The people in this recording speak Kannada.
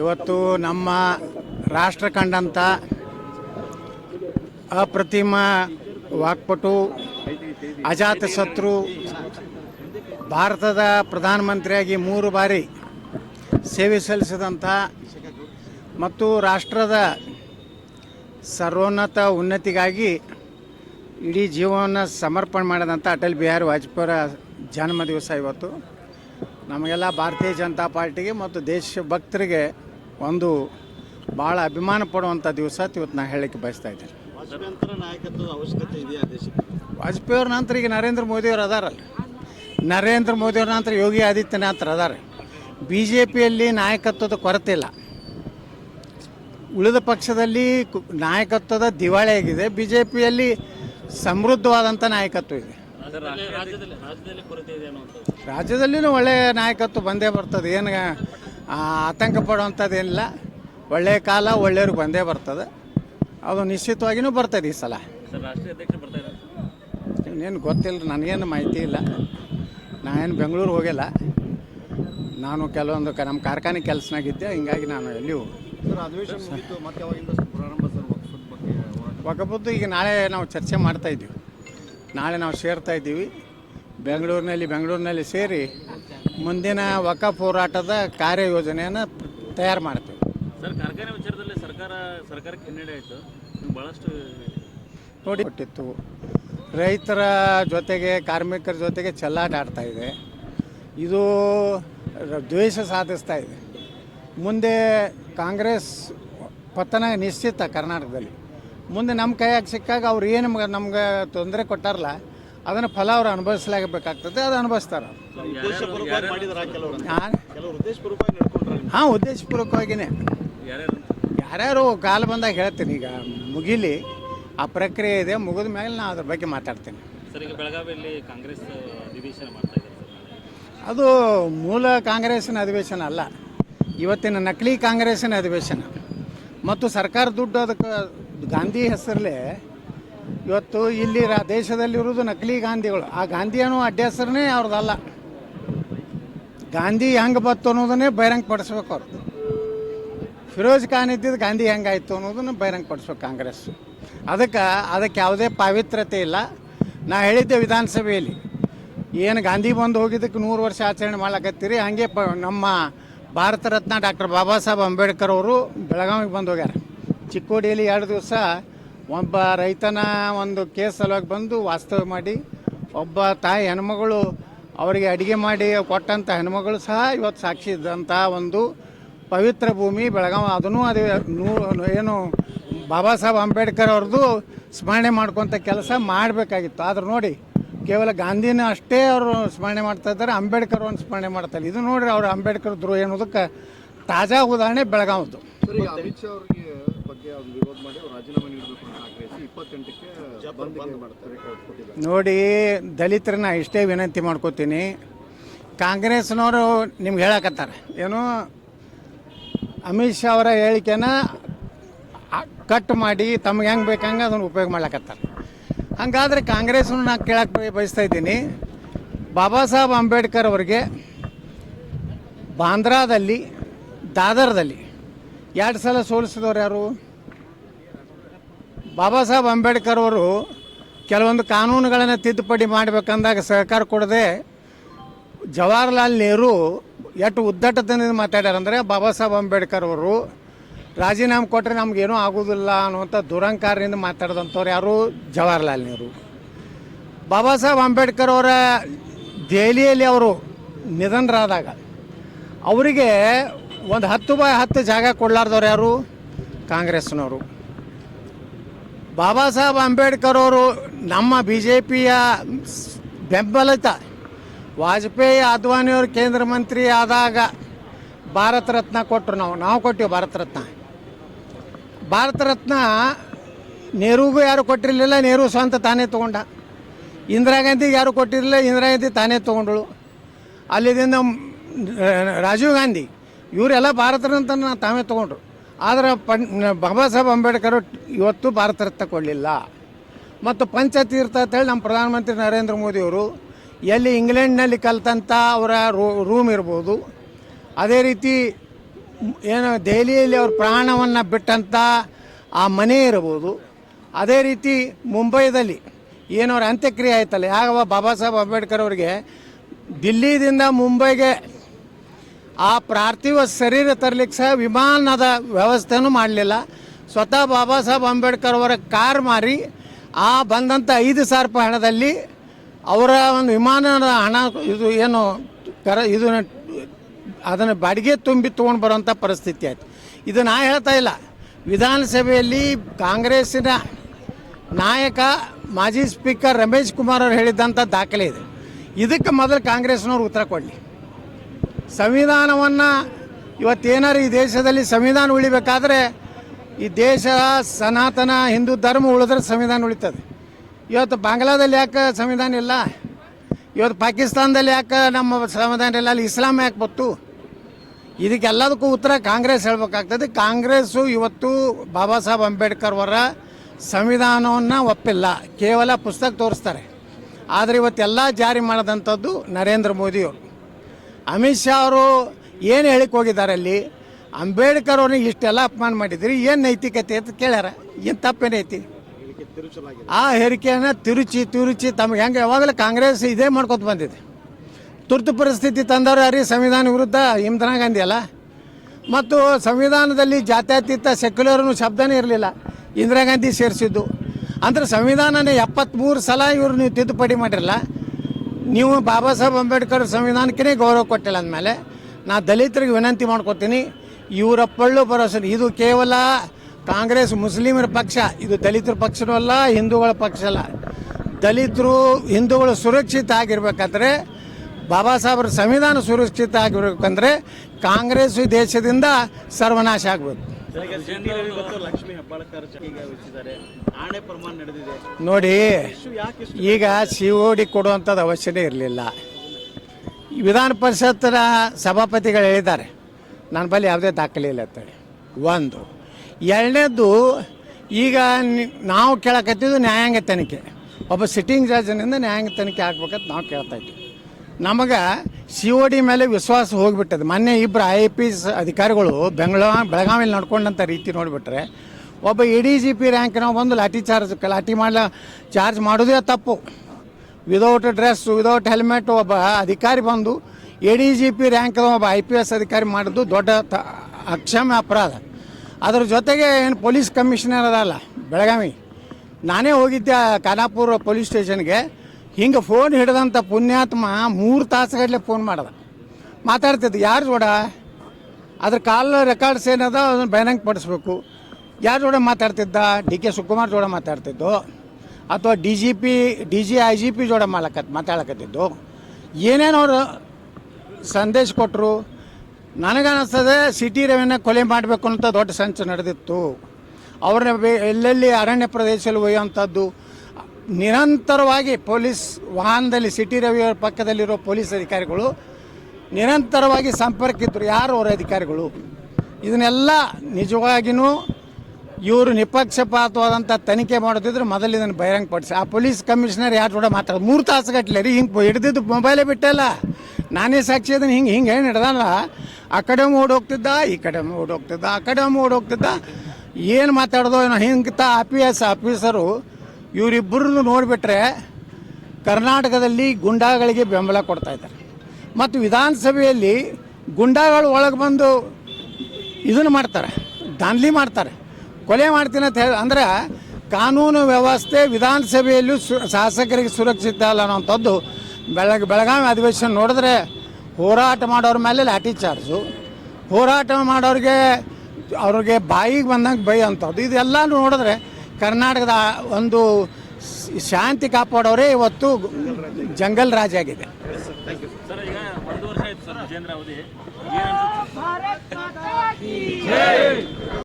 ಇವತ್ತು ನಮ್ಮ ರಾಷ್ಟ್ರ ಕಂಡಂಥ ಅಪ್ರತಿಮ ವಾಕ್ಪಟು, ಅಜಾತ ಶತ್ರು, ಭಾರತದ ಪ್ರಧಾನಮಂತ್ರಿಯಾಗಿ ಮೂರು ಬಾರಿ ಸೇವೆ ಸಲ್ಲಿಸಿದಂಥ ಮತ್ತು ರಾಷ್ಟ್ರದ ಸರ್ವೋನ್ನತ ಉನ್ನತಿಗಾಗಿ ಇಡೀ ಜೀವನ ಸಮರ್ಪಣೆ ಮಾಡಿದಂಥ ಅಟಲ್ ಬಿಹಾರಿ ವಾಜಪೇಯಿಯವರ ಜನ್ಮ ದಿವಸ ಇವತ್ತು. ನಮಗೆಲ್ಲ ಭಾರತೀಯ ಜನತಾ ಪಾರ್ಟಿಗೆ ಮತ್ತು ದೇಶ ಭಕ್ತರಿಗೆ ಒಂದು ಭಾಳ ಅಭಿಮಾನ ಪಡುವಂಥ ದಿವಸ ಇವತ್ತು ನಾನು ಹೇಳಲಿಕ್ಕೆ ಬಯಸ್ತಾ ಇದ್ದೀನಿ. ವಾಜಪೇಯಿ ನಂತರ ಈಗ ನರೇಂದ್ರ ಮೋದಿಯವರು ಅದಾರಲ್ಲ ನರೇಂದ್ರ ಮೋದಿಯವ್ರ ನಂತರ ಯೋಗಿ ಆದಿತ್ಯನಾಥ್ರ ಅದಾರೆ. ಬಿ ಜೆ ಪಿಯಲ್ಲಿ ನಾಯಕತ್ವದ ಕೊರತೆ ಇಲ್ಲ. ಉಳಿದ ಪಕ್ಷದಲ್ಲಿ ನಾಯಕತ್ವದ ದಿವಾಳಿಯಾಗಿದೆ ಬಿ ಜೆ ಪಿಯಲ್ಲಿ ಸಮೃದ್ಧವಾದಂಥ ನಾಯಕತ್ವ ಇದೆ. ರಾಜ್ಯದಲ್ಲಿ ರಾಜ್ಯದಲ್ಲಿ ಕೊರತೆ ಇದೆ ಅನ್ನುವಂಥದ್ದು. ರಾಜ್ಯದಲ್ಲಿನೂ ಒಳ್ಳೆಯ ನಾಯಕತ್ವ ಬಂದೇ ಬರ್ತದೆ. ಏನು ಆತಂಕ ಪಡುವಂಥದ್ದೇನಿಲ್ಲ. ಒಳ್ಳೆಯ ಕಾಲ ಒಳ್ಳೆಯವ್ರಿಗೆ ಬಂದೇ ಬರ್ತದೆ. ಅದು ನಿಶ್ಚಿತವಾಗಿಯೂ ಬರ್ತದೆ ಈ ಸಲ. ಇನ್ನೇನು ಗೊತ್ತಿಲ್ಲ ನನಗೇನು ಮಾಹಿತಿ ಇಲ್ಲ. ನಾನೇನು ಬೆಂಗಳೂರು ಹೋಗಿಲ್ಲ. ನಾನು ಕೆಲವೊಂದು ಕ ನಮ್ಮ ಕಾರ್ಖಾನೆ ಕೆಲಸನಾಗಿದ್ದೆ ಹಿಂಗಾಗಿ ನಾನು ಎಲ್ಲಿಯೂ ಸರ್ ಅಧಿವೇಶನ ಮುಗಿತು ಮತ್ತೆ ಯಾವಾಗಿಂದ ಪ್ರಾರಂಭ ಸರ್ ವಕ್ಫದ್ ಬಗ್ಗೆ? ಹೋರಾಟ? ಈಗ ನಾಳೆ ನಾವು ಚರ್ಚೆ ಮಾಡ್ತಾ ಇದ್ದೀವಿ. ನಾಳೆ ನಾವು ಸೇರ್ತಾ ಇದ್ದೀವಿ. ಬೆಂಗಳೂರಿನಲ್ಲಿ ಬೆಂಗಳೂರಿನಲ್ಲಿ ಸೇರಿ ಮುಂದಿನ ವಕ ಹೋರಾಟದ ಕಾರ್ಯಯೋಜನೆಯನ್ನು ತಯಾರು ಮಾಡ್ತೀವಿ. ಸರ್ ಕಾರ್ಖಾನೆ ವಿಚಾರದಲ್ಲಿ ಸರ್ಕಾರ ಸರ್ಕಾರಕ್ಕೆ ಹಿನ್ನಡೆ ಆಯಿತು. ನೀವು ಭಾಳಷ್ಟು ನೋಡಿ ಕೊಟ್ಟಿತ್ತು. ರೈತರ ಜೊತೆಗೆ ಕಾರ್ಮಿಕರ ಜೊತೆಗೆ ಚೆಲ್ಲಾಟ ಆಡ್ತಾ ಇದೆ. ಇದು ದ್ವೇಷ ಸಾಧಿಸ್ತಾ ಇದೆ. ಮುಂದೆ ಕಾಂಗ್ರೆಸ್ ಪತನ ನಿಶ್ಚಿತ ಕರ್ನಾಟಕದಲ್ಲಿ. ಮುಂದೆ ನಮ್ಮ ಕೈಯಾಗ ಸಿಕ್ಕಾಗ ಅವ್ರು ಏನು ನಮ್ಗೆ ತೊಂದರೆ ಕೊಟ್ಟಾರಲ್ಲ ಅದನ್ನು ಫಲ ಅವ್ರು ಅನುಭವಿಸ್ಲಾಗಬೇಕಾಗ್ತದೆ ಅದು ಅನುಭವಿಸ್ತಾರೆ. ಹಾಂ ಉದ್ದೇಶಪೂರ್ವಕವಾಗಿಯೇ ಯಾರ್ಯಾರು ಕಾಲು ಬಂದಾಗ ಹೇಳ್ತೀನಿ ಈಗ ಮುಗಿಲಿ ಆ ಪ್ರಕ್ರಿಯೆ ಇದೆ ಮುಗಿದ ಮೇಲೆ ನಾನು ಅದ್ರ ಬಗ್ಗೆ ಮಾತಾಡ್ತೀನಿ. ಬೆಳಗಾವಿಯಲ್ಲಿ ಕಾಂಗ್ರೆಸ್ ಅಧಿವೇಶನ ಅದು ಮೂಲ ಕಾಂಗ್ರೆಸ್ನ ಅಧಿವೇಶನ ಅಲ್ಲ ಇವತ್ತಿನ ನಕಲಿ ಕಾಂಗ್ರೆಸ್ನ ಅಧಿವೇಶನ. ಮತ್ತು ಸರ್ಕಾರ ದುಡ್ಡು ಅದಕ್ಕೆ ಗಾಂಧಿ ಹೆಸರಲ್ಲೇ ಇವತ್ತು ಇಲ್ಲಿ ರಾ ದೇಶದಲ್ಲಿರೋದು ನಕಲಿ ಗಾಂಧಿಗಳು. ಆ ಗಾಂಧಿ ಅನ್ನೋ ಅಡ್ಡ ಹೆಸರನ್ನೇ ಅವ್ರದ್ದಲ್ಲ ಗಾಂಧಿ ಹೆಂಗೆ ಬತ್ತು ಅನ್ನೋದನ್ನೇ ಬಹಿರಂಗ ಪಡಿಸ್ಬೇಕು ಅವ್ರದ್ದು ಫಿರೋಜ್ ಖಾನ್ ಇದ್ದಿದ್ದು ಗಾಂಧಿ ಹೆಂಗಾಯಿತು ಅನ್ನೋದನ್ನು ಬಹಿರಂಗ ಪಡಿಸ್ಬೇಕು ಕಾಂಗ್ರೆಸ್. ಅದಕ್ಕೆ ಅದಕ್ಕೆ ಯಾವುದೇ ಪಾವಿತ್ರ್ಯತೆ ಇಲ್ಲ. ನಾ ಹೇಳಿದ್ದೆ ವಿಧಾನಸಭೆಯಲ್ಲಿ, ಏನು ಗಾಂಧಿ ಬಂದು ಹೋಗಿದ್ದಕ್ಕೆ ನೂರು ವರ್ಷ ಆಚರಣೆ ಮಾಡ್ಲಕತ್ತೀರಿ? ಹಾಗೆ ಪ ನಮ್ಮ ಭಾರತ ರತ್ನ ಡಾಕ್ಟರ್ ಬಾಬಾ ಸಾಹೇಬ್ ಅಂಬೇಡ್ಕರ್ ಅವರು ಬೆಳಗಾವಿಗೆ ಬಂದು ಹೋಗ್ಯಾರ. ಚಿಕ್ಕೋಡಿಯಲ್ಲಿ ಎರಡು ದಿವಸ ಒಬ್ಬ ರೈತನ ಒಂದು ಕೇಸ್ ಸಲುವಾಗಿ ಬಂದು ವಾಸ್ತವ ಮಾಡಿ, ಒಬ್ಬ ತಾಯಿ ಹೆಣ್ಮಗಳು ಅವರಿಗೆ ಅಡುಗೆ ಮಾಡಿ ಕೊಟ್ಟಂಥ ಹೆಣ್ಮಗಳು ಸಹ ಇವತ್ತು ಸಾಕ್ಷಿ ಇದ್ದಂಥ ಒಂದು ಪವಿತ್ರ ಭೂಮಿ ಬೆಳಗಾವಿ ಅದನ್ನು ಅದೇ ನೂ ಏನು ಬಾಬಾ ಸಾಹೇಬ್ ಅಂಬೇಡ್ಕರ್ ಅವ್ರದ್ದು ಸ್ಮರಣೆ ಮಾಡ್ಕೊತ ಕೆಲಸ ಮಾಡಬೇಕಾಗಿತ್ತು. ಆದ್ರೆ ನೋಡಿ, ಕೇವಲ ಗಾಂಧಿನ ಅಷ್ಟೇ ಅವರು ಸ್ಮರಣೆ ಮಾಡ್ತಾ ಇದ್ದಾರೆ, ಅಂಬೇಡ್ಕರ್ ಒಂದು ಸ್ಮರಣೆ ಮಾಡ್ತಾರೆ ಇದು ನೋಡ್ರಿ ಅವ್ರು ಅಂಬೇಡ್ಕರ್ ದ್ರೋಹ ಅನ್ನೋದಕ್ಕೆ ತಾಜಾ ಉದಾಹರಣೆ ಬೆಳಗಾವದ್ದು ಬಗ್ಗೆ ಅವ್ರು ವಿರೋಧ ಮಾಡಿ ಅವ್ರು ರಾಜೀನಾಮೆ ನೀಡಬೇಕು ಅಂತ ಆಗ್ರಹಿಸಿ ಇಪ್ಪತ್ತೆಂಟಕ್ಕೆ ಬಂದ್ಗೆ ಮಾಡ್ತಾರೆ ಕೊಟ್ಟಿದ್ದಾರೆ ನೋಡಿ ದಲಿತರನ್ನ ಇಷ್ಟೇ ವಿನಂತಿ ಮಾಡ್ಕೋತೀನಿ. ಕಾಂಗ್ರೆಸ್ನವರು ನಿಮ್ಗೆ ಹೇಳಕತ್ತಾರೆ. ಏನು ಅಮಿತ್ ಶಾ ಅವರ ಹೇಳಿಕೆನ ಕಟ್ ಮಾಡಿ ತಮ್ಗೆ ಹೆಂಗೆ ಬೇಕಂಗೆ ಅದನ್ನು ಉಪಯೋಗ ಮಾಡ್ಲಕತ್ತಾರೆ. ಹಾಗಾದ್ರೆ ಕಾಂಗ್ರೆಸ್ನ ನಾನು ಕೇಳಕ್ಕೆ ಬಯಸ್ತಾ ಇದ್ದೀನಿ. ಬಾಬಾ ಸಾಹೇಬ್ ಅಂಬೇಡ್ಕರ್ ಅವರಿಗೆ ಬಾಂದ್ರಾದಲ್ಲಿ ದಾದರ್ದಲ್ಲಿ ಎರಡು ಸಲ ಸೋಲಿಸಿದವ್ರು ಯಾರು? ಬಾಬಾ ಸಾಹೇಬ್ ಅಂಬೇಡ್ಕರ್ ಅವರು ಕೆಲವೊಂದು ಕಾನೂನುಗಳನ್ನು ತಿದ್ದುಪಡಿ ಮಾಡಬೇಕಂದಾಗ ಸಹಕಾರ ಕೊಡದೆ ಜವಾಹರ್ಲಾಲ್ ನೆಹರು ಎಷ್ಟು ಉದ್ದಟತನದಿಂದ ಮಾತಾಡ್ಯಾರ ಅಂದರೆ ಬಾಬಾ ಸಾಹೇಬ್ ಅಂಬೇಡ್ಕರ್ ಅವರು ರಾಜೀನಾಮೆ ಕೊಟ್ಟರೆ ನಮಗೇನೂ ಆಗೋದಿಲ್ಲ ಅನ್ನುವಂಥ ದುರಂಕಾರದಿಂದ ಮಾತಾಡಿದಂಥವ್ರು ಯಾರು? ಜವಾಹರ್ಲಾಲ್ ನೆಹರು. ಬಾಬಾ ಸಾಹೇಬ್ ಅಂಬೇಡ್ಕರ್ ಅವರ ದೆಹಲಿಯಲ್ಲಿ ಅವರು ನಿಧನರಾದಾಗ ಅವರಿಗೆ ಒಂದು ಹತ್ತು ಬಾಯ್ ಹತ್ತು ಜಾಗ ಕೊಡಲಾರ್ದವ್ರು ಯಾರು? ಕಾಂಗ್ರೆಸ್ನವರು. ಬಾಬಾ ಸಾಹೇಬ್ ಅಂಬೇಡ್ಕರ್ ಅವರು ನಮ್ಮ ಬಿ ಜೆ ಪಿಯ ಬೆಂಬಲಿತ. ವಾಜಪೇಯಿ ಅದ್ವಾನಿಯವರು ಕೇಂದ್ರ ಮಂತ್ರಿ ಆದಾಗ ಭಾರತ ರತ್ನ ಕೊಟ್ಟರು ನಾವು. ನಾವು ಕೊಟ್ಟಿವಿ ಭಾರತ ರತ್ನ. ಭಾರತ ರತ್ನ ನೆಹರುಗೂ ಯಾರು ಕೊಟ್ಟಿರಲಿಲ್ಲ, ನೆಹರು ಸ್ವಂತ ತಾನೇ ತೊಗೊಂಡ. ಇಂದಿರಾ ಗಾಂಧಿಗೆ ಯಾರು ಕೊಟ್ಟಿರಲಿಲ್ಲ, ಇಂದಿರಾ ಗಾಂಧಿ ತಾನೇ ತೊಗೊಂಡಳು. ಅಲ್ಲಿದಿಂದ ರಾಜೀವ್ ಗಾಂಧಿ, ಇವರೆಲ್ಲ ಭಾರತ ರತ್ನ ತಾವೇ ತೊಗೊಂಡ್ರು. ಆದರೆ ಪಂ ಬಾಬಾ ಸಾಹೇಬ್ ಅಂಬೇಡ್ಕರ್ ಇವತ್ತು ಭಾರತ ರತ್ನ ಕೊಡಲಿಲ್ಲ. ಮತ್ತು ಪಂಚತೀರ್ಥ ಅಂತೇಳಿ ನಮ್ಮ ಪ್ರಧಾನಮಂತ್ರಿ ನರೇಂದ್ರ ಮೋದಿಯವರು ಎಲ್ಲಿ ಇಂಗ್ಲೆಂಡ್ನಲ್ಲಿ ಕಲ್ತಂಥ ಅವರ ರೂಮ್ ಇರ್ಬೋದು. ಅದೇ ರೀತಿ ಏನು ದೆಹಲಿಯಲ್ಲಿ ಅವ್ರ ಪ್ರಾಣವನ್ನು ಬಿಟ್ಟಂಥ ಆ ಮನೆ ಇರ್ಬೋದು. ಅದೇ ರೀತಿ ಮುಂಬೈದಲ್ಲಿ ಏನವ್ರ ಅಂತ್ಯಕ್ರಿಯೆ ಆಯ್ತಲ್ಲ ಯಾವ ಬಾಬಾ ಸಾಹೇಬ್ ಅಂಬೇಡ್ಕರ್ ಅವರಿಗೆ ದಿಲ್ಲಿದಿಂದ ಮುಂಬೈಗೆ ಆ ಪಾರ್ಥಿವ ಶರೀರ ತರಲಿಕ್ಕೆ ಸಹ ವಿಮಾನದ ವ್ಯವಸ್ಥೆನೂ ಮಾಡಲಿಲ್ಲ. ಸ್ವತಃ ಬಾಬಾ ಸಾಹೇಬ್ ಅಂಬೇಡ್ಕರ್ ಅವರ ಕಾರ್ ಮಾರಿ ಆ ಬಂದಂಥ ಐದು ಸಾವಿರ ರೂಪಾಯಿ ಹಣದಲ್ಲಿ ಅವರ ಒಂದು ವಿಮಾನದ ಹಣ ಇದು ಏನು ಕರ ಇದು ಅದನ್ನು ಬಾಡಿಗೆ ತುಂಬಿ ತೊಗೊಂಡು ಬರೋಂಥ ಪರಿಸ್ಥಿತಿ ಆಯಿತು. ಇದು ನಾ ಹೇಳ್ತಾ ಇಲ್ಲ. ವಿಧಾನಸಭೆಯಲ್ಲಿ ಕಾಂಗ್ರೆಸ್ಸಿನ ನಾಯಕ, ಮಾಜಿ ಸ್ಪೀಕರ್ ರಮೇಶ್ ಕುಮಾರ್ ಅವರು ಹೇಳಿದ್ದಂಥ ದಾಖಲೆ ಇದೆ. ಇದಕ್ಕೆ ಮೊದಲು ಕಾಂಗ್ರೆಸ್ನವ್ರು ಉತ್ತರ ಕೊಡಲಿ. ಸಂವಿಧಾನವನ್ನು ಇವತ್ತೇನಾರು ಈ ದೇಶದಲ್ಲಿ ಸಂವಿಧಾನ ಉಳಿಬೇಕಾದ್ರೆ ಈ ದೇಶ, ಸನಾತನ, ಹಿಂದೂ ಧರ್ಮ ಉಳಿದ್ರೆ ಸಂವಿಧಾನ ಉಳಿತದೆ. ಇವತ್ತು ಬಾಂಗ್ಲಾದಲ್ಲಿ ಯಾಕೆ ಸಂವಿಧಾನ ಇಲ್ಲ? ಇವತ್ತು ಪಾಕಿಸ್ತಾನದಲ್ಲಿ ಯಾಕೆ ನಮ್ಮ ಸಂವಿಧಾನ ಇಲ್ಲ? ಅಲ್ಲಿ ಇಸ್ಲಾಂ ಯಾಕೆ ಬತ್ತು? ಇದಕ್ಕೆಲ್ಲದಕ್ಕೂ ಉತ್ತರ ಕಾಂಗ್ರೆಸ್ ಹೇಳ್ಬೇಕಾಗ್ತದೆ. ಕಾಂಗ್ರೆಸ್ಸು ಇವತ್ತು ಬಾಬಾ ಸಾಹೇಬ್ ಅಂಬೇಡ್ಕರ್ ಅವರ ಸಂವಿಧಾನವನ್ನು ಒಪ್ಪಿಲ್ಲ. ಕೇವಲ ಪುಸ್ತಕ ತೋರಿಸ್ತಾರೆ. ಆದರೆ ಇವತ್ತೆಲ್ಲ ಜಾರಿ ಮಾಡಿದಂಥದ್ದು ನರೇಂದ್ರ ಮೋದಿಯವರು. ಅಮಿತ್ ಶಾ ಅವರು ಏನು ಹೇಳಿಕ್ ಹೋಗಿದ್ದಾರೆ ಅಲ್ಲಿ? ಅಂಬೇಡ್ಕರ್ ಅವ್ರನ್ನ ಇಷ್ಟೆಲ್ಲ ಅಪಮಾನ ಮಾಡಿದ್ರಿ, ಏನು ನೈತಿಕತೆ ಅಂತ ಕೇಳ್ಯಾರ? ಏನು ತಪ್ಪೇನೈತಿ ಆ ಹೇರಿಕೆಯನ್ನು ತಿರುಚಿ ತಿರುಚಿ ತಮಗೆ ಹೆಂಗೆ ಯಾವಾಗಲೂ ಕಾಂಗ್ರೆಸ್ ಇದೇ ಮಾಡ್ಕೊತ ಬಂದಿದೆ. ತುರ್ತು ಪರಿಸ್ಥಿತಿ ತಂದವರು ಯಾರೀ? ಸಂವಿಧಾನ ವಿರುದ್ಧ ಇಂದಿರಾ ಗಾಂಧಿ ಅಲ್ಲ. ಮತ್ತು ಸಂವಿಧಾನದಲ್ಲಿ ಜಾತ್ಯತೀತ ಸೆಕ್ಯುಲರ್ನು ಶಬ್ದನೇ ಇರಲಿಲ್ಲ. ಇಂದಿರಾ ಗಾಂಧಿ ಸೇರಿಸಿದ್ದು. ಅಂದ್ರೆ ಸಂವಿಧಾನನೇ ಎಪ್ಪತ್ತ್ಮೂರು ಸಲ ಇವರು ನೀವು ತಿದ್ದುಪಡಿ ಮಾಡಿರಲ್ಲ. ನೀವು ಬಾಬಾ ಸಾಹೇಬ್ ಅಂಬೇಡ್ಕರ್ ಸಂವಿಧಾನಕ್ಕೇ ಗೌರವ ಕೊಟ್ಟಿಲ್ಲ ಅಂದಮೇಲೆ ನಾ ದಲಿತರಿಗೆ ವಿನಂತಿ ಮಾಡ್ಕೊತೀನಿ ಇವರ ಪಳ್ಳು ಭರೋಸೆ ಇದು ಕೇವಲ ಕಾಂಗ್ರೆಸ್ ಮುಸ್ಲಿಮರ ಪಕ್ಷ, ಇದು ದಲಿತರ ಪಕ್ಷನೂ ಅಲ್ಲ, ಹಿಂದೂಗಳ ಪಕ್ಷ ಅಲ್ಲ. ದಲಿತರು ಹಿಂದೂಗಳು ಸುರಕ್ಷಿತ ಆಗಿರ್ಬೇಕಾದ್ರೆ, ಬಾಬಾ ಸಾಹೇಬ್ರ ಸಂವಿಧಾನ ಸುರಕ್ಷಿತ ಆಗಿರ್ಬೇಕಂದ್ರೆ ಕಾಂಗ್ರೆಸ್ ದೇಶದಿಂದ ಸರ್ವನಾಶ ಆಗಬೇಕು. ಈಗ ಸಿಟಿ ರವಿ ಮತ್ತು ಲಕ್ಷ್ಮೀ ಹೆಬ್ಬಾಳ್ಕರ್ ಈಗ ವಹಿಸಿದ್ದಾರೆ ಆಣೆ ಪ್ರಮಾಣ ನಡೆದಿದೆ. ನೋಡಿ ಈಗ ಸಿ ಒ ಡಿ ಕೊಡುವಂಥದ್ದು ಅವಶ್ಯನೇ ಇರಲಿಲ್ಲ. ವಿಧಾನ ಪರಿಷತ್ತಿನ ಸಭಾಪತಿಗಳು ಹೇಳಿದ್ದಾರೆ. ನನ್ನ ಬಳಿ ಯಾವುದೇ ದಾಖಲೆ ಇಲ್ಲ ಅಂತೇಳಿ ಒಂದು ಎರಡನೇದು ಈಗ ನಾವು ಕೇಳಕತ್ತಿದ್ದು ನ್ಯಾಯಾಂಗ ತನಿಖೆ. ಒಬ್ಬ ಸಿಟ್ಟಿಂಗ್ ಜಡ್ಜ್ನಿಂದ ನ್ಯಾಯಾಂಗ ತನಿಖೆ ಆಗ್ಬೇಕಂತ ನಾವು ಕೇಳ್ತಾ ಇದ್ದೀವಿ. ನಮಗೆ ಸಿ ಒ ಡಿ ಮೇಲೆ ವಿಶ್ವಾಸ ಹೋಗಿಬಿಟ್ಟದೆ. ಮೊನ್ನೆ ಇಬ್ಬರು ಐ ಪಿ ಎಸ್ ಅಧಿಕಾರಿಗಳು ಬೆಂಗಳೂರು, ಬೆಳಗಾವಿಯಲ್ಲಿ ನಡ್ಕೊಂಡಂಥ ರೀತಿ ನೋಡಿಬಿಟ್ರೆ, ಒಬ್ಬ ಎ ಡಿ ಜಿ ಪಿ ರ್ಯಾಂಕ್ನವ ಬಂದು ಲಾಠಿ ಚಾರ್ಜ್, ಲಾಠಿ ಮಾಡಲ ಚಾರ್ಜ್ ಮಾಡೋದೇ ತಪ್ಪು. ವಿದೌಟ್ ಡ್ರೆಸ್ ವಿದೌಟ್ ಹೆಲ್ಮೆಟ್ ಒಬ್ಬ ಅಧಿಕಾರಿ ಬಂದು ಎ ಡಿ ಜಿ ಪಿ ರ್ಯಾಂಕ್ದ ಒಬ್ಬ ಐ ಪಿ ಎಸ್ ಅಧಿಕಾರಿ ಮಾಡಿದ್ದು ದೊಡ್ಡ ತ, ಅಕ್ಷಮ್ಯ ಅಪರಾಧ. ಅದ್ರ ಜೊತೆಗೆ ಏನು ಪೊಲೀಸ್ ಕಮಿಷನರ್ ಅದಲ್ಲ ಬೆಳಗಾವಿ. ನಾನೇ ಹೋಗಿದ್ದೆ ಖಾನಾಪುರ ಪೊಲೀಸ್ ಸ್ಟೇಷನ್ಗೆ. ಹಿಂಗೆ ಫೋನ್ ಹಿಡಿದಂಥ ಪುಣ್ಯಾತ್ಮ ಮೂರು ತಾಸುಗಟ್ಟಲೆ ಫೋನ್ ಮಾಡ್ದ. ಮಾತಾಡ್ತಿದ್ದು, ಯಾರು ಜೋಡ? ಅದ್ರ ಕಾಲ್ ರೆಕಾರ್ಡ್ಸ್ ಏನದ, ಅದನ್ನ ಬಹಿರಂಗ ಪಡಿಸ್ಬೇಕು. ಯಾರು ಜೋಡ ಮಾತಾಡ್ತಿದ್ದ? ಡಿ ಕೆ ಸುಕುಮಾರ್ ಜೋಡ ಮಾತಾಡ್ತಿದ್ದು. ಅಥವಾ D G P, D G I G P ಜೋಡ ಮಾಲಕತ್, ಮಾತಾಡಕತ್ತಿದ್ದು. ಏನೇನು ಅವರು ಸಂದೇಶ ಕೊಟ್ಟರು ನನಗನ್ನಿಸ್ತದೆ ಸಿಟಿ ರವಿನ ಕೊಲೆ ಮಾಡಬೇಕು ಅಂತ ದೊಡ್ಡ ಸಂಚು ನಡೆದಿತ್ತು. ಅವ್ರನ್ನ ಎಲ್ಲೆಲ್ಲಿ ಅರಣ್ಯ ಪ್ರದೇಶದಲ್ಲಿ ಒಯ್ಯುವಂಥದ್ದು ನಿರಂತರವಾಗಿ ಪೊಲೀಸ್ ವಾಹನದಲ್ಲಿ ಸಿಟಿ ರವಿಯವರ ಪಕ್ಕದಲ್ಲಿರೋ ಪೊಲೀಸ್ ಅಧಿಕಾರಿಗಳು ನಿರಂತರವಾಗಿ ಸಂಪರ್ಕ ಇದ್ದರು ಯಾರು ಅವರ ಅಧಿಕಾರಿಗಳು? ಇದನ್ನೆಲ್ಲ ನಿಜವಾಗಿಯೂ ಇವರು ನಿಪಕ್ಷಪಾತವಾದಂಥ ತನಿಖೆ ಮಾಡೋದಿದ್ರೆ ಮೊದಲು ಇದನ್ನು ಬಹಿರಂಗಪಡಿಸಿ. ಆ ಪೊಲೀಸ್ ಕಮಿಷನರ್ ಯಾರು ಕೂಡ ಮಾತಾಡೋದು? ಮೂರು ತಾಸುಗಟ್ಟಲೆ ರೀ, ಹಿಂಗೆ ಹಿಡಿದಿದ್ದು ಮೊಬೈಲೇ ಬಿಟ್ಟಲ್ಲ. ನಾನೇ ಸಾಕ್ಷಿ ಅದನ್ನು ಹಿಂಗೆ ಹಿಂಗೆ ಏನು ಹಿಡ್ದಲ್ಲ ಆ ಕಡೆ ಓಡೋಗ್ತಿದ್ದ ಈ ಕಡೆ ಓಡೋಗ್ತಿದ್ದ ಆ ಕಡೆ ಓಡೋಗ್ತಿದ್ದ ಏನು ಮಾತಾಡೋದು ಏನೋ ಹಿಂಗೆ ಎಸ್ ಆಫೀಸರು ಇವರಿಬ್ಬರನ್ನು ನೋಡಿಬಿಟ್ರೆ ಕರ್ನಾಟಕದಲ್ಲಿ ಗುಂಡಾಗಳಿಗೆ ಬೆಂಬಲ ಕೊಡ್ತಾ ಇದ್ದಾರೆ. ಮತ್ತು ವಿಧಾನಸಭೆಯಲ್ಲಿ ಗುಂಡಾಗಳು ಒಳಗೆ ಬಂದು ಇದನ್ನು ಮಾಡ್ತಾರೆ, ದಾನ್ಲಿ ಮಾಡ್ತಾರೆ. ಕೊಲೆ ಮಾಡ್ತೀನಿ ಅಂತ ಹೇಳಿ, ಅಂದ್ರೆ ಕಾನೂನು ವ್ಯವಸ್ಥೆ ವಿಧಾನಸಭೆಯಲ್ಲೂ ಸು, ಶಾಸಕರಿಗೆ ಸುರಕ್ಷಿತ ಅಲ್ಲ ಅನ್ನೋಂಥದ್ದು ಬೆಳಗ್ಗೆ ಬೆಳಗಾವಿ ಅಧಿವೇಶನ ನೋಡಿದ್ರೆ ಹೋರಾಟ ಮಾಡೋರ ಮೇಲೆ ಲಾಠಿ ಚಾರ್ಜು. ಹೋರಾಟ ಮಾಡೋರಿಗೆ, ಅವ್ರಿಗೆ ಬಾಯಿಗೆ ಬಂದಂಗೆ ಬೈ ಅಂಥದ್ದು. ಇದೆಲ್ಲ ನೋಡಿದ್ರೆ ಕರ್ನಾಟಕದ ಒಂದು ಶಾಂತಿ ಕಾಪಾಡೋರೇ ಇವತ್ತು ಜಂಗಲ್ ರಾಜ ಆಗಿದೆ.